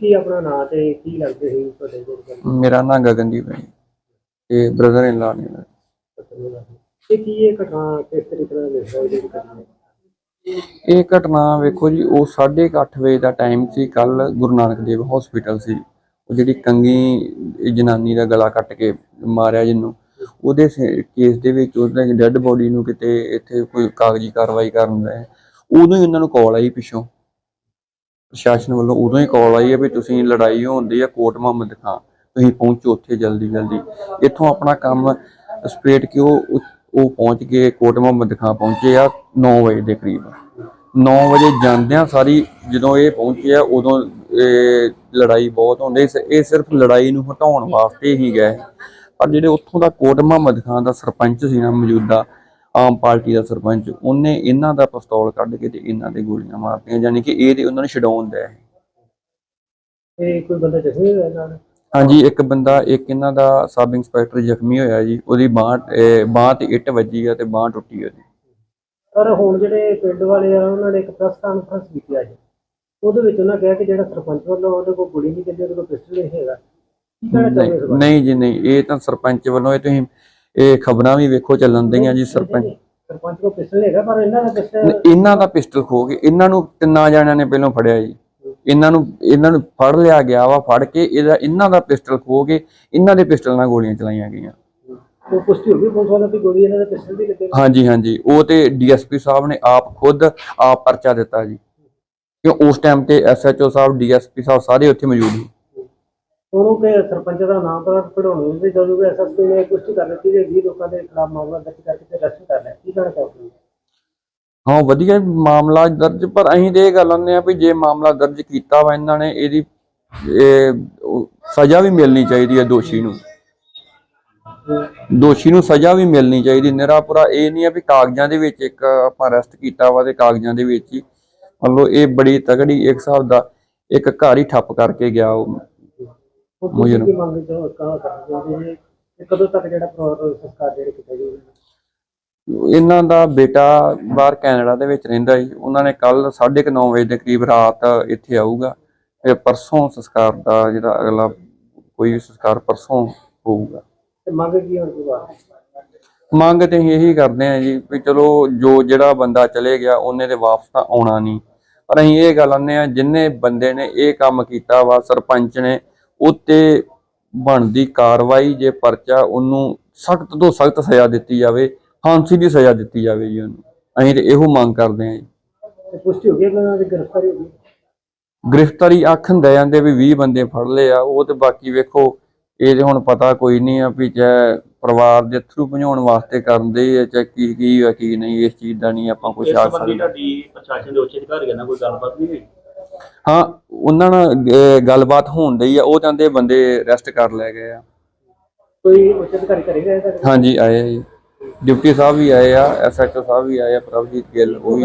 ਕੀ ਆਪਣਾ ਨਾਂ ਤੇ ਕੀ ਲੱਗਦੇ ਸੀ ਤੁਹਾਡੇ ਜਿਹੜੇ ਮੇਰਾ ਨਾਂ ਗਗਨਦੀਪ ਹੈ ਤੇ ਬ੍ਰਦਰ ਇਨ ਲਾ ਨੇ ਮੇਰਾ। ਕੀ ਇਹ ਘਟਨਾ ਕਿਸ ਤਰੀਕੇ ਨਾਲ ਜਿਹੜੀ ਘਟਨਾ ਇਹ ਘਟਨਾ ਵੇਖੋ ਜੀ ਉਹ 8:30 ਵਜੇ ਦਾ ਟਾਈਮ ਸੀ ਕੱਲ ਗੁਰੂ ਨਾਨਕ ਦੇਵ ਹਸਪੀਟਲ ਸੀ। ਉਹ ਜਿਹੜੀ ਕੰਗੀ ਜਨਾਨੀ ਦਾ ਗਲਾ ਕੱਟ ਕੇ ਮਾਰਿਆ ਜਿਹਨੂੰ ਉਹਦੇ ਕੇਸ ਦੇ ਵਿੱਚ ਉਹਦਾ ਡੈੱਡ ਬੋਡੀ ਨੂੰ ਕਿਤੇ ਇੱਥੇ ਕੋਈ ਕਾਗਜ਼ੀ ਕਾਰਵਾਈ ਕਰਨ ਦਾ ਉਦੋਂ ਹੀ ਇਹਨਾਂ ਨੂੰ ਕਾਲ ਆਈ ਪਿੱਛੋਂ। ਪ੍ਰਸ਼ਾਸਨ ਵੱਲੋਂ ਉਦੋਂ ਹੀ ਕਾਲ ਆਈ ਹੈ ਵੀ ਤੁਸੀਂ ਲੜਾਈ ਹੁੰਦੀ ਹੈ ਕੋਟ ਮੁਹੰਮਦ ਖਾਂ। ਤੁਸੀਂ ਪਹੁੰਚੋ ਉੱਥੇ ਜਲਦੀ ਜਲਦੀ। ਇੱਥੋਂ ਆਪਣਾ ਕੰਮ ਸਪੇਟ ਕਿ ਉਹ ਉਹ ਪਹੁੰਚ ਕੇ ਕੋਟ ਮੁਹੰਮਦ ਖਾਂ ਪਹੁੰਚੇ ਆ 9 ਵਜੇ ਦੇ ਕਰੀਬ। 9 ਵਜੇ ਜਾਂਦਿਆਂ ਸਾਰੀ ਜਦੋਂ ਇਹ ਪਹੁੰਚੇ ਆ, ਉਦੋਂ ਲੜਾਈ ਬਹੁਤ ਹੁੰਦੀ ਸੀ। ਇਹ ਸਿਰਫ ਲੜਾਈ ਨੂੰ ਹਟਾਉਣ ਵਾਸਤੇ ਹੀ ਗਏ। ਪਰ ਜਿਹੜੇ ਉੱਥੋਂ ਦਾ ਕੋਟ ਮੁਹੰਮਦ ਖਾਂ ਦਾ ਸਰਪੰਚ ਸੀ ਨਾ ਮੌਜੂਦਾ ਆਮ ਪਾਰਟੀ ਦਾ ਸਰਪੰਚ ਉਹਨੇ ਇਹਨਾਂ ਦਾ ਪਿਸਤੌਲ ਕੱਢ ਕੇ ਤੇ ਇਹਨਾਂ ਦੇ ਗੋਲੀਆਂ ਮਾਰਤੀਆਂ ਯਾਨੀ ਕਿ ਇਹ ਤੇ ਉਹਨਾਂ ਨੂੰ ਛਡਾਉਣ ਦਾ ਇਹ ਕੋਈ ਬੰਦਾ ਜ਼ਖਮੀ ਹੋਇਆ ਨਾਲ? ਹਾਂਜੀ ਇੱਕ ਬੰਦਾ ਇੱਕ ਇਹਨਾਂ ਦਾ ਸਬ ਇੰਸਪੈਕਟਰ ਜ਼ਖਮੀ ਹੋਇਆ ਜੀ ਉਹਦੀ ਬਾਹ ਬਾਹ ਤੇ ਇੱਟ ਵੱਜੀ ਆ ਤੇ ਬਾਹ ਟੁੱਟੀ ਉਹਦੀ। ਪਰ ਹੁਣ ਜਿਹੜੇ ਪਿੰਡ ਵਾਲੇ ਆ ਉਹਨਾਂ ਨੇ ਇੱਕ ਪ੍ਰੈਸ ਕਾਨਫਰੰਸ ਕੀਤੀ ਅੱਜ ਉਹਦੇ ਵਿੱਚ ਉਹਨਾਂ ਕਿਹਾ ਕਿ ਜਿਹੜਾ ਸਰਪੰਚ ਵੱਲੋਂ ਉਹਦੇ ਕੋਲ ਗੁਲੀ ਨਹੀਂ ਚੱਲੀ ਉਹਦੇ ਕੋਲ ਪਿਸਟਲ ਨਹੀਂ ਹੈਗਾ। ਕੀ ਕਹਿਣਾ ਚਾਹੁੰਦੇ ਇਸ ਬਾਰੇ? ਨਹੀਂ ਜੀ ਨਹੀਂ ਇਹ ਤਾਂ ਸਰਪੰਚ ਵੱਲੋਂ ਇਹ ਤੁਸੀਂ ਇਹ ਖਬਰਾਂ ਵੀ ਵੇਖੋ ਚੱਲਣ ਦਈਆਂ ਜੀ ਸਰਪੰਚ। ਸਰਪੰਚ ਕੋਲ ਪਿਸਟਲ ਹੈਗਾ ਪਰ ਇਹਨਾਂ ਦਾ ਪਿਸਟਲ ਇਹਨਾਂ ਦਾ ਪਿਸਟਲ ਖੋ ਕੇ ਇਹਨਾਂ ਨੂੰ ਤਿੰਨਾਂ ਜਣਿਆਂ ਨੇ ਪਹਿਲਾਂ ਫੜਿਆ ਜੀ। ਇਹਨਾਂ ਨੂੰ ਇਹਨਾਂ ਨੂੰ ਫੜ ਲਿਆ ਗਿਆ ਵਾ ਫੜ ਕੇ ਇਹਦਾ ਇਹਨਾਂ ਦਾ ਪਿਸਟਲ ਖੋ ਕੇ ਇਹਨਾਂ ਦੇ ਪਿਸਟਲ ਨਾਲ ਗੋਲੀਆਂ ਚਲਾਈਆਂ ਗਈਆਂ। ਉਹ ਪੁਸ਼ਟੀ ਹੋ ਗਈ ਪੁਲਿਸ ਵਾਲਿਆਂ ਦੀ ਗੋਲੀ ਇਹਨਾਂ ਦੇ ਪਿਸਟਲ ਦੀ ਲੱਗੇ। ਹਾਂਜੀ ਹਾਂਜੀ। ਉਹ ਤੇ ਡੀਐਸਪੀ ਸਾਹਿਬ ਨੇ ਆਪ ਖੁਦ ਆਪ ਪਰਚਾ ਦਿੱਤਾ ਜੀ। ਕਿਉਂ ਉਸ ਟਾਈਮ ਤੇ ਐਸਐਚਓ ਸਾਹਿਬ ਡੀਐਸਪੀ ਸਾਹਿਬ ਸਾਰੇ ਉੱਥੇ ਮੌਜੂਦ ਸੀ। ਉਹਨੂੰ ਕਿ ਸਰਪੰਚ ਦਾ ਨਾਮ ਤਾਂ ਪੜਾਉਣ ਦੀ ਜਦੋਂ ਐਸਐਸਪੀ ਨੇ ਪੁਸ਼ਟੀ ਕਰ ਦਿੱਤੀ ਕਿ 20 ਲੋਕਾਂ ਦੇ ਖਿਲਾਫ ਮਾਮਲਾ ਦਰਜ ਕਰਕੇ ਤੇ ਅਰੈਸਟ ਕਰ ਲਿਆ। ਕੀ ਕਹਿਣਾ ਚਾਹੁੰਦੇ ਹਾਂ, ਵਧੀਆ ਮਾਮਲਾ ਦਰਜ, ਪਰ ਅਸੀਂ ਤੇ ਇਹ ਗੱਲ ਆਨੇ ਆ ਵੀ ਜੇ ਮਾਮਲਾ ਦਰਜ ਕੀਤਾ ਵਾ ਇਹਨਾਂ ਨੇ, ਇਹਦੀ, ਇਹ ਸਜ਼ਾ ਵੀ ਮਿਲਣੀ ਚਾਹੀਦੀ ਹੈ ਦੋਸ਼ੀ ਨੂੰ। ਦੋਸ਼ੀ ਨੂੰ ਸਜ਼ਾ ਵੀ ਮਿਲਣੀ ਚਾਹੀਦੀ, ਨਿਰਾਪੁਰਾ ਇਹ ਨਹੀਂ ਆ ਵੀ ਕਾਗਜ਼ਾਂ ਦੇ ਵਿੱਚ ਇੱਕ ਆਪਾਂ ਅਰੈਸਟ ਕੀਤਾ ਵਾ ਤੇ ਕਾਗਜ਼ਾਂ ਦੇ ਵਿੱਚ ਹੀ। ਮੰਨ ਇਹ ਬੜੀ ਤਗੜੀ ਇੱਕ ਹਿਸਾਬ ਦਾ ਇੱਕ ਘਰ ਹੀ ਠੱਪ ਕਰਕੇ ਗਿਆ ਉਹ। ਉਹ ਮੁਝੇ ਤੁਸੀਂ ਕੀ ਮੰਗ ਜੋ ਕਹਾ ਕਰਦੇ ਹੋ ਜੀ ਇਹ ਕਦੋਂ ਤੱਕ ਜਿਹੜਾ ਪਰਿਵਾਰ ਸੰਸਕਾਰ ਜਿਹੜੇ ਕੀਤਾ ਜਾਊਗਾ ਇਹਨਾਂ ਦਾ ਬੇਟਾ ਬਾਹਰ ਕੈਨੇਡਾ ਦੇ ਵਿੱਚ ਰਹਿੰਦਾ ਸੀ। ਉਹਨਾਂ ਨੇ ਕੱਲ 9:30 ਵਜੇ ਦੇ ਕਰੀਬ ਰਾਤ ਇੱਥੇ ਆਊਗਾ। ਤੇ ਪਰਸੋਂ ਸੰਸਕਾਰ ਦਾ ਜਿਹੜਾ ਅਗਲਾ ਕੋਈ ਵੀ ਸੰਸਕਾਰ ਪਰਸੋਂ ਹੋਊਗਾ। ਤੇ ਮੰਗ ਕੀ ਹੋਣ ਮੰਗ ਤੇ ਅਸੀਂ ਇਹੀ ਕਰਦੇ ਹਾਂ ਜੀ ਵੀ ਚਲੋ ਜੋ ਜਿਹੜਾ ਬੰਦਾ ਚਲੇ ਗਿਆ ਉਹਨੇ ਤੇ ਵਾਪਸ ਤਾਂ ਆਉਣਾ ਨਹੀਂ। ਪਰ ਅਸੀਂ ਇਹ ਗੱਲ ਆਨੇ ਆ ਜਿੰਨੇ ਬੰਦੇ ਨੇ ਇਹ ਕੰਮ ਕੀਤਾ ਵਾ ਸਰਪੰਚ ਨੇ ਉੱਤੇ ਬਣਦੀ ਕਾਰਵਾਈ ਜੇ ਪਰਚਾ ਉਹਨੂੰ ਸਖਤ ਤੋਂ ਸਖਤ ਸਜ਼ਾ ਦਿੱਤੀ ਜਾਵੇ ਫਾਂਸੀ ਦੀ ਸਜ਼ਾ ਦਿੱਤੀ ਜਾਵੇ ਜੀ ਉਹਨੂੰ। ਅਸੀਂ ਤੇ ਇਹੋ ਮੰਗ ਕਰਦੇ ਹਾਂ ਜੀ। ਪੁਸ਼ਟੀ ਹੋ ਗਈ ਕਿ ਉਹਨਾਂ ਦੀ ਗ੍ਰਿਫਤਾਰੀ ਹੋ ਗਈ? ਗ੍ਰਿਫਤਾਰੀ ਆਖਣ ਦੇ ਜਾਂਦੇ ਵੀ 20 ਬੰਦੇ ਫੜ ਲਏ ਆ ਉਹ ਤੇ ਬਾਕੀ ਵੇਖੋ ਇਹ ਤੇ ਹੁਣ ਪਤਾ ਕੋਈ ਨਹੀਂ ਆ ਵੀ ਚਾਹੇ ਪਰਿਵਾਰ ਦੇ ਥਰੂ ਭਜਾਉਣ ਵਾਸਤੇ ਕਰਦੇ ਆ ਚਾਹੇ ਕੀ ਕੀ ਆ ਕੀ ਨਹੀਂ ਇਸ ਚੀਜ਼ ਦਾ ਨਹੀਂ ਆਪਾਂ ਕੁਝ ਇਸ ਆਖ ਸੰਬੰਧੀ ਸਕਦੇ। ਤੁਹਾਡੀ ਪ੍ਰਸ਼ਾਸਨ ਦੇ ਉੱਚ ਅਧਿਕਾਰੀਆਂ ਨਾਲ ਕੋਈ ਗੱਲਬਾਤ ਨਹੀਂ ਹੋਈ? ਹਾਂ ਉਹਨਾਂ ਨਾਲ ਗੱਲਬਾਤ ਹੋਣ ਡਈ ਆ ਉਹ ਕਹਿੰਦੇ ਬੰਦੇ ਅਰੈਸਟ ਕਰ ਲੈ ਗਏ ਆ। ਕੋਈ ਉੱਚ ਅਧਿਕਾਰੀ ਕਰੇ ਗਏ ਤਾਂ ਹਾਂਜੀ ਆਏ ਆ ਜੀ। ਡਿਪਟੀ ਸਾਹਿਬ ਵੀ ਆਏ ਆ ਐਸਐਚਓ ਸਾਹਿਬ ਵੀ ਆਏ ਆ ਪ੍ਰਭਜੀਤ ਗਿੱਲ ਉਹ ਵੀ।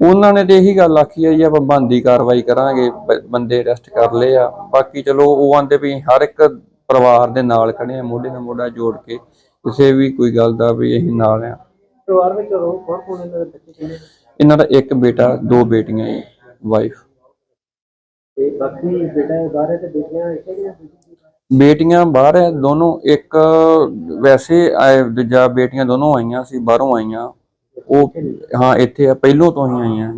ਉਹਨਾਂ ਨੇ ਤੇ ਇਹੀ ਗੱਲ ਆਖੀ ਆ ਜੀ ਆਪਾਂ ਬੰਦੀ ਕਾਰਵਾਈ ਕਰਾਂਗੇ ਬ- ਬੰਦੇ ਅਰੈਸਟ ਕਰ ਲਏ ਆ। ਬਾਕੀ ਚਲੋ ਉਹ ਆਂਦੇ ਵੀ ਹਰ ਇੱਕ ਪਰਿਵਾਰ ਦੇ ਨਾਲ ਖੜੇ ਆ ਮੋਢੇ ਨਾਲ ਮੋਢਾ ਜੋੜ ਕੇ। ਕਿਸੇ ਵੀ ਕੋਈ ਗੱਲ ਦਾ ਵੀ ਅਸੀਂ ਨਾਲ ਆ। ਪਰਿਵਾਰ ਵਿੱਚ ਉਹ ਕੌਣ ਕੌਣ ਇਹਨਾਂ ਦੇ ਬੱਚੇ ਕਿੰਨੇ ਨੇ? ਇਹਨਾਂ ਦਾ ਇੱਕ ਬੇਟਾ ਦੋ ਬੇਟੀਆਂ ਜੀ ਵਾਈਫ ਤੇ ਬਾਕੀ ਬੇਟਾ ਬਾਹਰ ਹੈ ਤੇ ਬੇਟੀਆਂ ਇੱਥੇ ਗਈਆਂ ਬੇਟੀਆਂ ਬਾਹਰ ਹੈ ਦੋਨੋਂ ਇੱਕ ਵੈਸੇ ਆਏ ਦੂਜਾ ਬੇਟੀਆਂ ਦੋਨੋਂ ਆਈਆਂ ਸੀ ਬਾਹਰੋਂ ਆਈਆਂ। ਉਹ ਹਾਂ ਇੱਥੇ ਆ ਪਹਿਲੋਂ ਤੋਂ ਹੀ ਆਈਆਂ।